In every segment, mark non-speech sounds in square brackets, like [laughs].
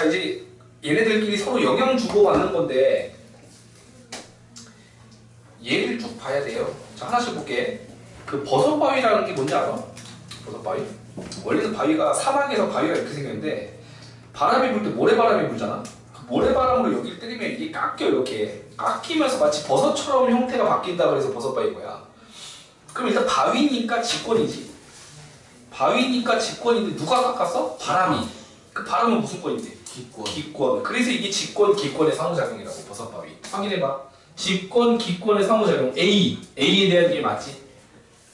자 이제 얘네들끼리 서로 영향 주고 받는 건데 얘를 쭉 봐야 돼요. 자 하나씩 볼게. 그 버섯 바위라는 게 뭔지 알아? 버섯 바위? 원래는 바위가 사막에서 바위가 이렇게 생겼는데 바람이 불 때 모래바람이 불잖아. 그 모래바람으로 여기를 때리면 이게 깎여 이렇게 깎이면서 마치 버섯처럼 형태가 바뀐다 그래서 버섯 바위인 거야. 그럼 일단 바위니까 직권이지. 바위니까 직권인데 누가 깎았어? 바람이. 그 바람은 무슨 권인데? 기권. 기권. 그래서 이게 직권, 기권의 상호작용이라고 버섯바위. 확인해봐. 직권, 기권의 상호작용 A. A에 대한 게 맞지?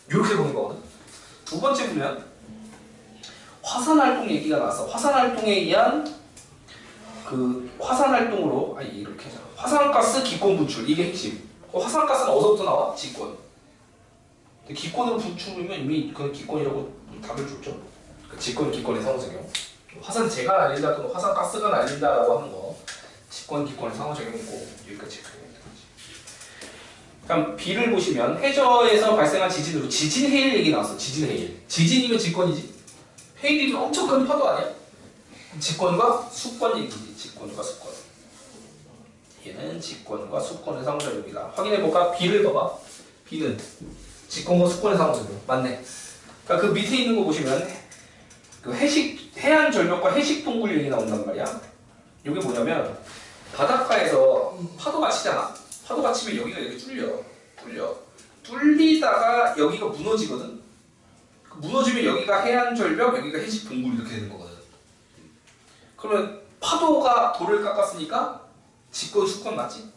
이렇게 보는 거거든. 두 번째 보면 화산활동 얘기가 나왔어. 화산활동에 의한 그 화산활동으로 아니 이렇게 하자. 화산가스 기권 분출 이게 핵심. 그 화산가스는 어디서부터 나와? 직권. 근데 기권으로 분출이면 이미 그 기권이라고 답을 줬죠. 그 직권, 기권의 상호작용. 화산재가 날린다 또는 화산가스가 날린다라고 하는 거 직권, 기권의 상호작용이고 여기까지 해석해야 되는 거지. 그럼 B를 보시면 해저에서 발생한 지진으로 지진 해일 얘기 나왔어. 지진 해일. 지진이면 직권이지. 해일이면 엄청 큰 파도 아니야? 직권과 수권 얘기지. 직권과 수권. 얘는 직권과 수권의 상호작용이다. 확인해 볼까? B를 봐봐. B는 직권과 수권의 상호작용. 맞네. 그러니까 그 밑에 있는 거 보시면 그 해식 해안 절벽과 해식 동굴 얘기 나온단 말이야. 이게 뭐냐면 바닷가에서 파도가 치잖아. 파도가 치면 여기가 이렇게 뚫려, 뚫려, 뚫리다가 여기가 무너지거든. 그 무너지면 여기가 해안 절벽, 여기가 해식 동굴 이렇게 되는 거거든. 그러면 파도가 돌을 깎았으니까 직권 수권 맞지?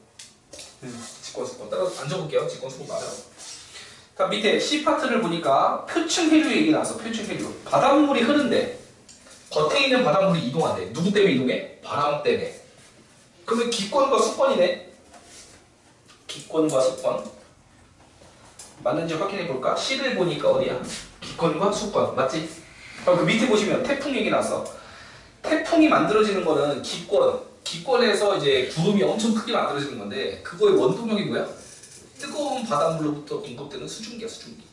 음, 직권 수권. 따라 앉아볼게요. 직권 수권 맞아. 자 밑에 C 파트를 보니까 표층 해류 얘기 나왔어. 표층 해류. 바닷물이 흐른데 겉에 있는 바닷물이 이동한대. 누구 때문에 이동해? 바람 때문에. 그러면 기권과 수권이네. 기권과 수권. 맞는지 확인해 볼까? C를 보니까 어디야? 기권과 수권. 맞지? 그럼 그 밑에 보시면 태풍 얘기 나왔어. 태풍이 만들어지는 거는 기권. 기권에서 이제 구름이 엄청 크게 만들어지는 건데 그거의 원동력이 뭐야? 뜨거운 바닷물로부터 공급되는 수증기야 수증기.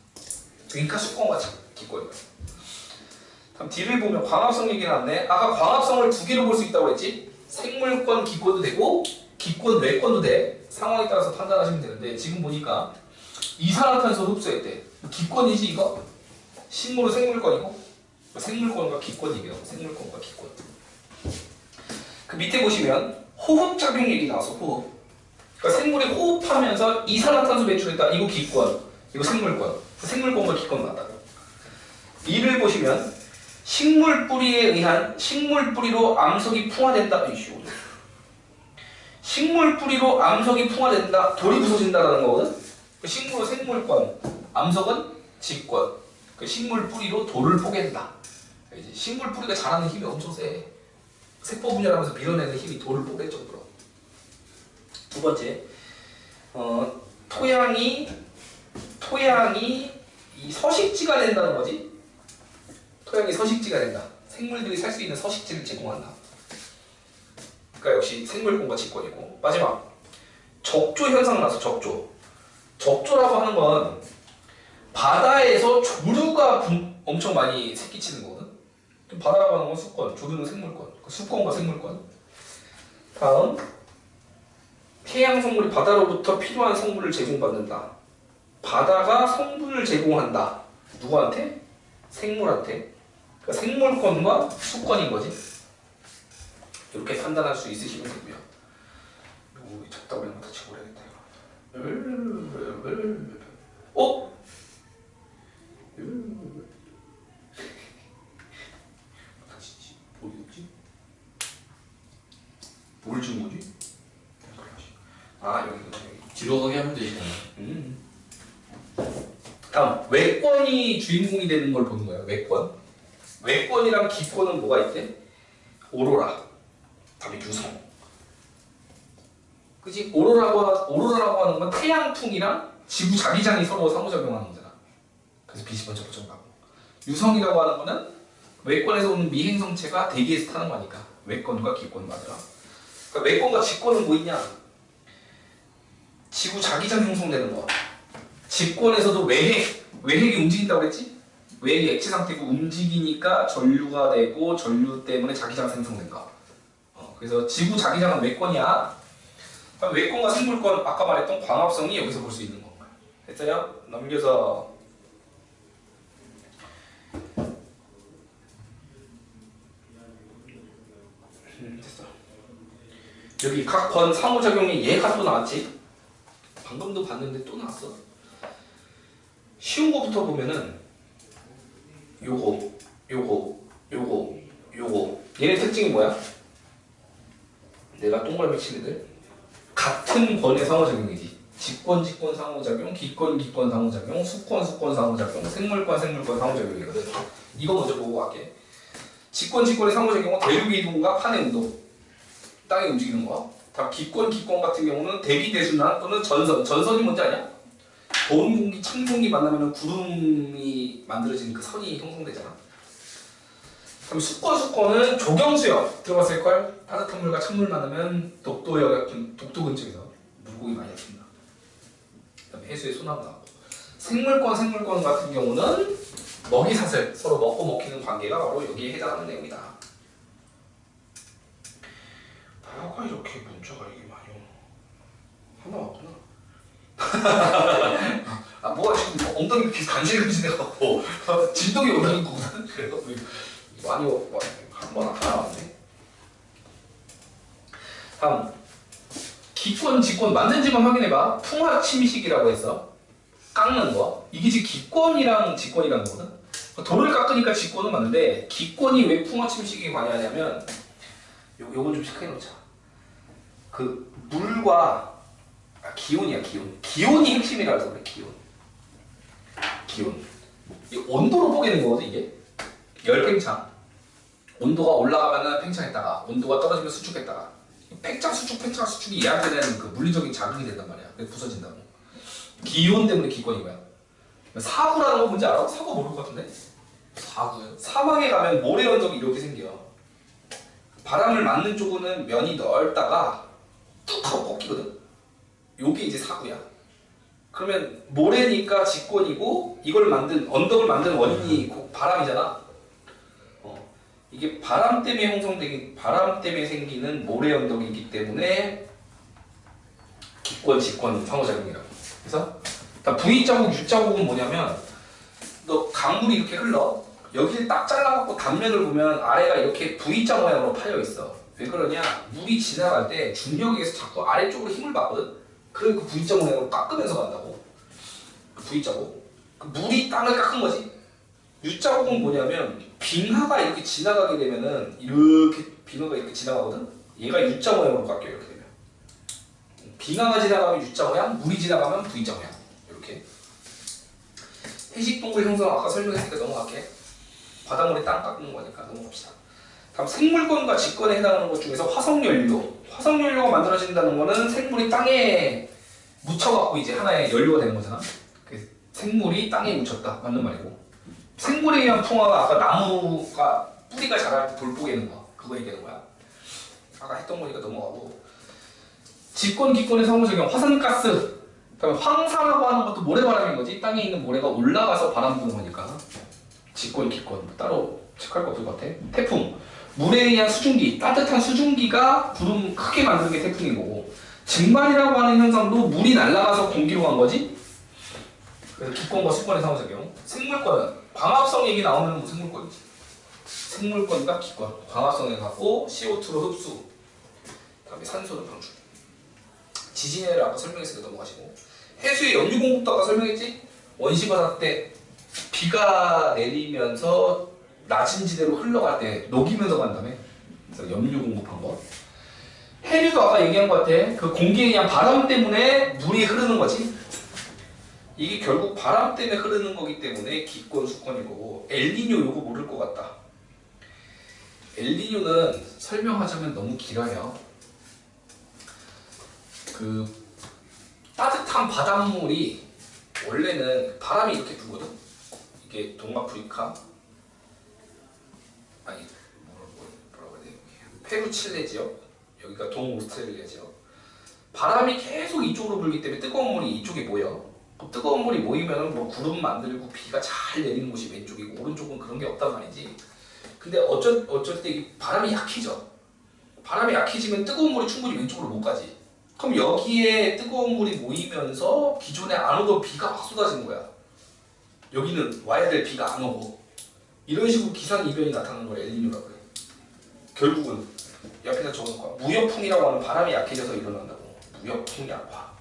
그러니까 수권과 기권이야. 다음 D를 보면 광합성 얘기 나왔네. 아까 광합성을 두 개로 볼 수 있다고 했지? 생물권 기권도 되고 기권 외권도 돼. 상황에 따라서 판단하시면 되는데 지금 보니까 이산화탄소 흡수했대 기권이지 이거? 식물은 생물권이고 생물권과 기권 얘기라고 생물권과 기권. 그 밑에 보시면 호흡작용 얘기 나왔어 호흡 그러니까 생물이 호흡하면서 이산화탄소 배출했다. 이거 기권, 이거 생물권. 생물권과 기권 맞다. 이를 보시면 식물 뿌리에 의한 식물 뿌리로 암석이 풍화된다. 이슈. 식물 뿌리로 암석이 풍화된다. 돌이 부서진다라는 거거든. 그 식물은 생물권, 암석은 직권. 그 식물 뿌리로 돌을 포갠다. 식물 뿌리가 자라는 힘이 엄청 세. 세포 분열하면서 밀어내는 힘이 돌을 포갤 정도로. 두 번째, 어, 토양이 토양이 이 서식지가 된다는 거지. 토양이 서식지가 된다. 생물들이 살 수 있는 서식지를 제공한다. 그러니까 역시 생물권과 직권이고 마지막 적조 현상 나서 적조. 적조라고 하는 건 바다에서 조류가 분- 엄청 많이 새끼치는 거거든. 바다라고 하는 건 수권, 조류는 생물권. 그 수권과 생물권. 다음 해양 성물이 바다로부터 필요한 성분을 제공받는다. 바다가 성분을 제공한다. 누구한테? 생물한테. 그러니까 생물권과 수권인 거지. 이렇게 판단할 수 있으시면 되고요. 이런 거 다시 모르겠다 이거. 어? [laughs] 다시지. 어디였지? 뭘준 거지? 아 여기구나 여기. 뒤로 가게 하면 되잖아. 음. 다음 외권이 주인공이 되는 걸 보는 거야. 외권. 외권이랑 기권은 뭐가 있대? 오로라. 다음에 유성. 그지? 오로라고 하- 오로라라고 하는 건 태양풍이랑 지구 자기장이 서로 상호작용하는 거잖아. 그래서 빛이 먼저 고정가고. 유성이라고 하는 거는 외권에서 오는 미행성체가 대기에서 타는 거니까 외권과 기권 맞아. 그러니까 외권과 직권은 뭐 있냐? 지구 자기장 형성되는 거. 직권에서도 외핵, 외핵이 움직인다고 그랬지? 외핵이 액체 상태고 움직이니까 전류가 되고 전류 때문에 자기장 생성된 거. 그래서 지구 자기장은 외권이야. 외권과 생물권 아까 말했던 광합성이 여기서 볼 수 있는 건가? 됐어요? 넘겨서 음, 됐어. 여기 각번 상호작용이 얘가 또 나왔지? 방금도 봤는데 또 나왔어. 쉬운 거부터 보면은 요거, 요거, 요거, 요거. 얘네 특징이 뭐야? 내가 동그라미 친 애들 같은 권의 상호작용이지. 직권, 직권 상호작용, 기권, 기권 상호작용, 수권, 수권 상호작용, 생물권, 생물권 상호작용이거든. 이거 먼저 보고 갈게. 직권, 직권의 상호작용은 대륙의 이동과 판의 운동, 땅이 움직이는 거. 다 기권, 기권 같은 경우는 대기 대순환 또는 전선. 전선이 뭔지 아냐? 고온 공기, 찬 공기 만나면 구름이 만들어지는 그 선이 형성되잖아. 그럼 수권, 수권은 조경수역 들어봤을 걸. 따뜻한 물과 찬물 만나면 독도역, 독도 근처에서 물고기 많이 잡힌다. 그다음에 해수에 소나무 나고. 생물권, 생물권 같은 경우는 먹이 사슬 서로 먹고 먹히는 관계가 바로 여기에 해당하는 내용이다. 뭐가 이렇게 문자가 이게 많이 오나? 하나 왔구나. [laughs] 아 뭐가 지금 뭐 엉덩이 비 간질간질해갖고 [laughs] 진동이 오는 거거든. [laughs] 그래서 뭐 많이 와- 한번 하나 왔네. 다음 기권 직권 맞는지만 확인해봐. 풍화 침식이라고 했어. 깎는 거. 이게 지금 기권이랑 직권이라는 거거든. 돌을 깎으니까 직권은 맞는데 기권이 왜 풍화 침식이 관여하냐면 요 요건 좀 체크해 놓자. 그 물과 아, 기온이야 기온. 기온이 핵심이라서 그래 기온. 기온. 이 온도로 보게는 거거든 이게. 열 팽창. 온도가 올라가면은 팽창했다가 온도가 떨어지면 수축했다가 팽창 수축 팽창 수축이 얘한테는 그 물리적인 자극이 된단 말이야. 그래서 부서진다고. 기온 때문에 기권인 거야. 사구라는 거 뭔지 알아? 사구 모를 것 같은데? 사구요? 사막에 가면 모래 언덕이 이렇게 생겨. 바람을 맞는 쪽은 면이 넓다가 뚝 하고 꺾이거든. 요게 이제 사구야. 그러면 모래니까 직권이고 이걸 만든 언덕을 만든 원인이 그 바람이잖아. 어. 이게 바람 때문에 형성되기 바람 때문에 생기는 모래 언덕이기 때문에 기권, 직권 상호작용이라고. 그래서 V 자국, U 자국은 뭐냐면 너 강물이 이렇게 흘러 여기를 딱 잘라갖고 단면을 보면 아래가 이렇게 V자 모양으로 파여 있어. 왜 그러냐? 물이 지나갈 때 중력에 의해서 자꾸 아래쪽으로 힘을 받거든. 그래서 그 V자 모양으로 깎으면서 간다고. 그 V자국. 그 물이 땅을 깎은 거지. U자국은 뭐냐면 빙하가 이렇게 지나가게 되면은 이렇게 빙하가 이렇게 지나가거든. 얘가 U자 모양으로 깎여 이렇게 되면. 빙하가 지나가면 U자 모양, 물이 지나가면 V자 모양. 이렇게. 해식동굴 형성 아까 설명했으니까 넘어갈게. 바닷물에 땅 깎는 거니까 넘어갑시다. 다음 생물권과 직권에 해당하는 것 중에서 화석연료. 화석연료가 만들어진다는 거는 생물이 땅에 묻혀갖고 이제 하나의 연료가 되는 거잖아. 그 생물이 땅에 묻혔다. 맞는 말이고. 생물에 의한 풍화가 아까 나무가 뿌리가 자랄 때 돌보게는 거. 그거 얘기하는 거야. 아까 했던 거니까 넘어가고. 직권, 기권의 상호작용. 화산가스. 그다음에 황사라고 하는 것도 모래바람인 거지. 땅에 있는 모래가 올라가서 바람 부는 거니까. 직권, 기권 따로 체크할 거 없을 것 같아. 태풍. 물에 의한 수증기, 따뜻한 수증기가 구름 크게 만드는 게 태풍인 거고. 증발이라고 하는 현상도 물이 날아가서 공기로 간 거지. 그래서 기권과 수권의 상호작용. 생물권은 광합성 얘기 나오면 뭐 생물권이지. 생물권과 기권. 광합성에 갖고 CO2로 흡수. 그 다음에 산소는 방출. 지진해를 아까 설명했으니까 넘어가시고. 해수의 연유 공급도 아까 설명했지? 원시바다 때 비가 내리면서 낮은 지대로 흘러갈 때 녹이면서 간다며. 염류 공급한 거. 해류도 아까 얘기한 것 같아. 그 공기에 의한 바람 때문에 물이 흐르는 거지. 이게 결국 바람 때문에 흐르는 거기 때문에 기권 수권일 거고 엘니뇨 요거 모를 것 같다. 엘니뇨는 설명하자면 너무 길어요. 그 따뜻한 바닷물이 원래는 바람이 이렇게 불거든. 이게 동아프리카 아니 뭐라 뭐라고 해야 돼? 페루 칠레 지역 여기가 동오스트레일리아 지역 바람이 계속 이쪽으로 불기 때문에 뜨거운 물이 이쪽에 모여. 그 뜨거운 물이 모이면은 뭐 구름 만들고 비가 잘 내리는 곳이 왼쪽이고 오른쪽은 그런 게 없단 말이지. 근데 어쩔 어쩔 때이 바람이 약해져. 바람이 약해지면 뜨거운 물이 충분히 왼쪽으로 못 가지. 그럼 여기에 뜨거운 물이 모이면서 기존에 안 오던 비가 확 쏟아지는 거야. 여기는 와야 될 비가 안 오고 이런 식으로 기상 이변이 나타나는 걸 엘니뇨라고 그래. 결국은 옆에다 적어놓고 무역풍이라고 하는 바람이 약해져서 일어난다고. 무역풍 약화.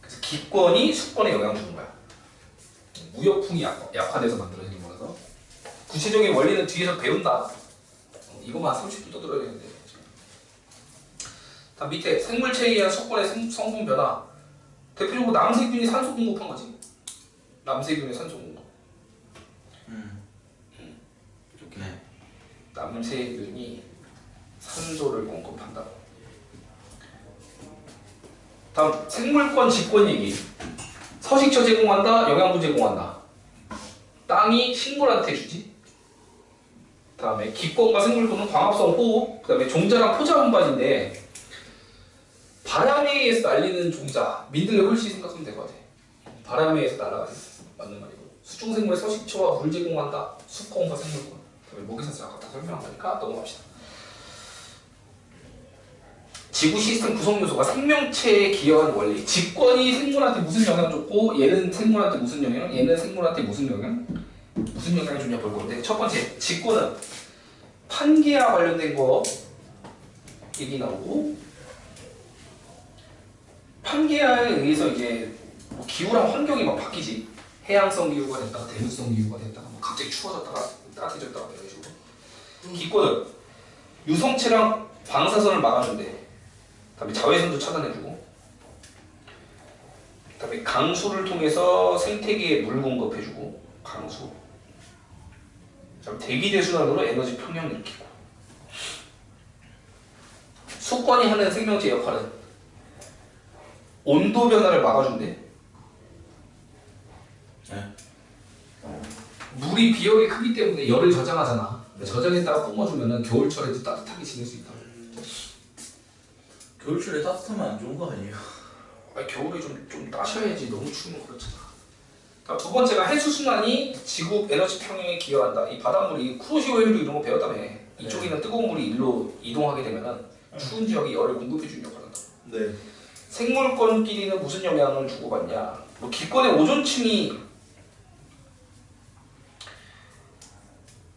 그래서 기권이 수권에 영향 주는 거야. 무역풍이 약, 약화돼서 만들어지는 거라서 구체적인 원리는 뒤에서 배운다. 이거만 30분 떠들어야 되는데. 다음 밑에 생물체에 의한 수권의 생- 성분 변화. 대표적으로 남세균이 산소 공급한 거지. 남세균의 산소 공급. 음. 좋긴 해. 남세균이 산소를 공급한다고. 다음 생물권 직권 얘기. 서식처 제공한다, 영양분 제공한다. 땅이 식물한테 주지. 다음에 기권과 생물권은 광합성 호흡. 그다음에 종자랑 포자 분반인데 바람에 의해서 날리는 종자 민들레 훨씬 생각하면 될 것 같아. 바람에 의해서 날아가는 맞는 말이고 수중 생물의 서식처와 물 제공한다. 수권과 생물권. 그다음에 모기사슬 아까 다 설명한 거니까 넘어갑시다. 지구 시스템 구성 요소가 생명체에 기여하는 원리. 직권이 생물한테 무슨 영향을 줬고 얘는 생물한테 무슨 영향, 얘는 생물한테 무슨 영향, 무슨 영향을 주냐 볼 건데 첫 번째 직권은 판계와 관련된 거 얘기 나오고 판계에 의해서 이제 뭐 기후랑 환경이 막 바뀌지. 해양성 기후가 됐다가 대륙성 기후가 됐다가 뭐 갑자기 추워졌다가 따뜻해졌다가 이런 식으로. 기권은 유성체랑 방사선을 막아준대. 그다음에 자외선도 차단해주고. 그다음에 강수를 통해서 생태계에 물 공급해주고 강수. 그다음에 대기 대순환으로 에너지 평형 일으키고. 수권이 하는 생명체 역할은 온도 변화를 막아준대. 네. 물이 비열이 크기 때문에 열을 저장하잖아. 저장했다가 뿜어주면은 겨울철에도 따뜻하게 지낼 수 있다. 겨울철에 따뜻하면 안 좋은 거 아니에요? [laughs] 아 겨울에 좀, 좀 따셔야지 너무 추우면 그렇잖아. 그다음 두 번째가 해수 순환이 지구 에너지 평형에 기여한다. 이 바닷물이 쿠로시오 해류 이런 거 배웠다며. 이쪽에 있는 뜨거운 물이 일로 이동하게 되면은 추운 지역에 열을 공급해 주는 역할을 한다. 네. 생물권끼리는 무슨 영향을 주고받냐? 뭐 기권의 오존층이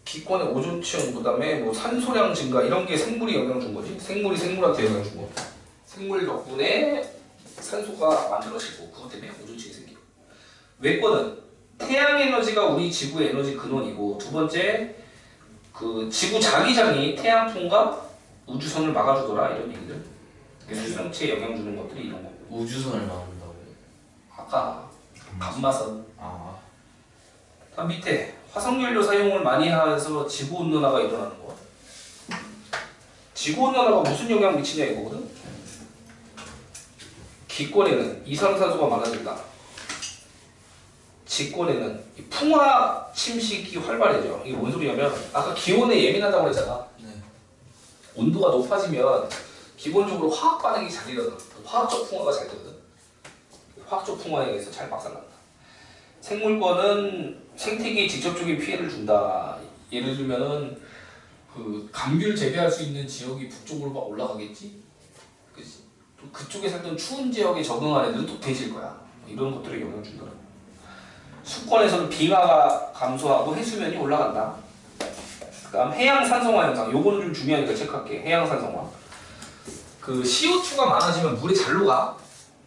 기권의 오존층 그다음에 뭐 산소량 증가 이런 게 생물이 영향 준 거지. 생물이 생물한테 영향 주고 생물 덕분에 산소가 만들어지고 그것 때문에 오존층이 생기고 외권은 태양 에너지가 우리 지구의 에너지 근원이고 두 번째 그 지구 자기장이 태양풍과 우주선을 막아주더라 이런 얘기들. 생명체에 영향 주는 것들이 이런 거. 우주선을 막는다고요? 아까 감마선. 아. 다음 밑에 화석연료 사용을 많이 해서 지구 온난화가 일어나는 거. 지구 온난화가 무슨 영향 미치냐 이거거든. 기권에는 이산화탄소가 많아진다. 직권에는 이 풍화 침식이 활발해져. 이게 뭔 소리냐면 아까 기온에 예민하다고 그랬잖아. 네. 온도가 높아지면 기본적으로 화학 반응이 잘 일어나. 화학적 풍화가 잘 되거든. 화학적 풍화에 의해서 잘 박살난다. 생물권은 생태계에 직접적인 피해를 준다. 예를 들면은 그 감귤 재배할 수 있는 지역이 북쪽으로 막 올라가겠지. 그지? 또 그쪽에 살던 추운 지역에 적응한 애들은 또 돼질 거야. 이런 것들에 영향을 준다. 수권에서는 빙하가 감소하고 해수면이 올라간다. 그 다음 해양 산성화 현상. 요거는 좀 중요하니까 체크할게. 해양 산성화. 그 CO2가 많아지면 물에 잘 녹아.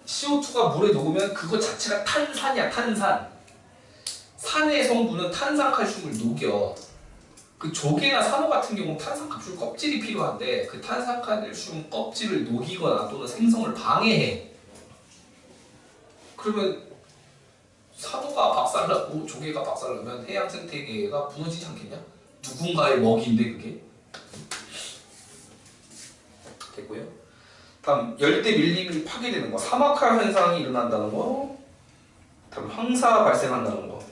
CO2가 물에 녹으면 그거 자체가 탄산이야, 탄산. 산의 성분은 탄산칼슘을 녹여. 그 조개나 산호 같은 경우 탄산칼슘 껍질이 필요한데 그 탄산칼슘 껍질을 녹이거나 또는 생성을 방해해. 그러면 산호가 박살나고 조개가 박살나면 해양 생태계가 무너지지 않겠냐? 누군가의 먹이인데 그게. 됐고요. 다음 열대 밀림이 파괴되는 거, 사막화 현상이 일어난다는 거, 다음 황사 발생한다는 거.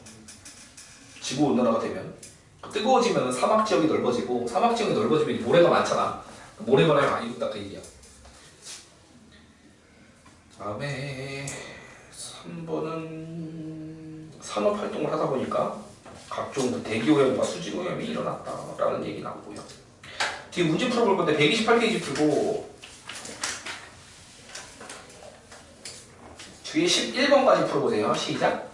지구 온난화가 되면 뜨거워지면 사막 지역이 넓어지고 사막 지역이 넓어지면 모래가 많잖아. 모래바람이 많이 분다 그 얘기야. 다음에 3번은 산업 활동을 하다 보니까 각종 그 대기 오염과 수질 오염이 일어났다라는 얘기 나오고요. 뒤에 문제 풀어볼 건데 128페이지 풀고 뒤에 11번까지 풀어보세요. 시작.